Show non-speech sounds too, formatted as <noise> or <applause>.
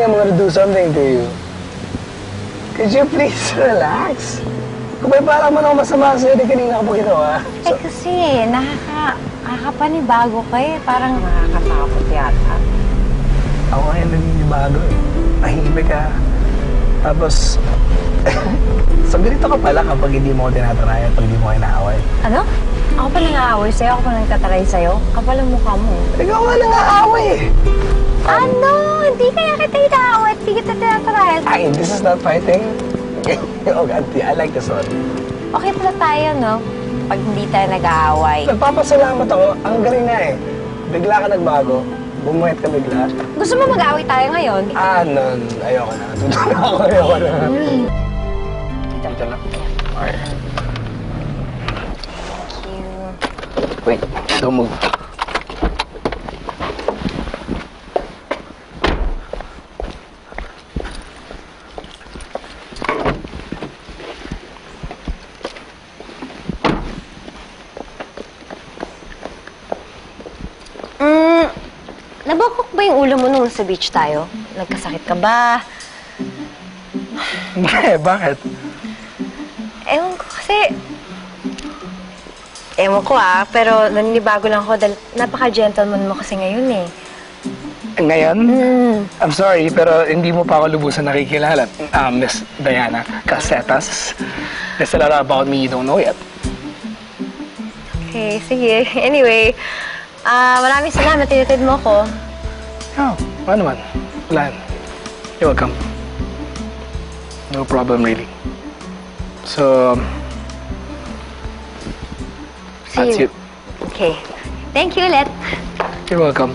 think I'm gonna do something to you. Could you please <laughs> relax? Kung may para man ako masama sa'yo, di kanina ka pa ginawa. Eh kasi, nakaka, nakakapanibago ka eh. Parang nakakatakot yata. Ako ngayon naninibago eh. Tahimik ka. Tapos, <laughs> sa ganito ka pala kapag hindi mo ako tinatry at pag hindi mo ako inaaway. Ano? Ako pa nang-aaway sa'yo, ako pa nagtataray sa'yo. Kapal ang mukha mo. Ikaw nga nang aaway eh. Ano? Hindi kaya kita. Hindi kita tinataray. Ay, this is not fighting. oh God, I like this one. Okay pala tayo, no? Pag hindi tayo nag-aaway. Nagpapasalamat ako. Ang galing nga eh. Bigla ka nagbago. Bumuhet ka bigla. Gusto mo mag-aaway tayo ngayon? Ah, no. Ayoko na. Tutulog ako. Ayoko na. Hmm. Dito na. Okay. Thank you. Wait. Don't move. Nabakok ba yung ulo mo nung sa beach tayo? Nagkasakit ka ba? <laughs> Eh, bakit? Ewan ko kasi... Ewan ko ah, pero naninibago lang ako dahil napaka-gentleman mo kasi ngayon eh. Ngayon? Mm. I'm sorry, pero hindi mo pa ako lubusan nakikilala. Um, Miss Diana Casetas. There's a lot about me you don't know yet. Okay, sige. <laughs> Anyway, ah maraming salamat. Tinitid mo ko. Oh, ano naman? Wala. yan. You're welcome. No problem, really. So, See that's you. it. Okay. Thank you ulit. You're welcome.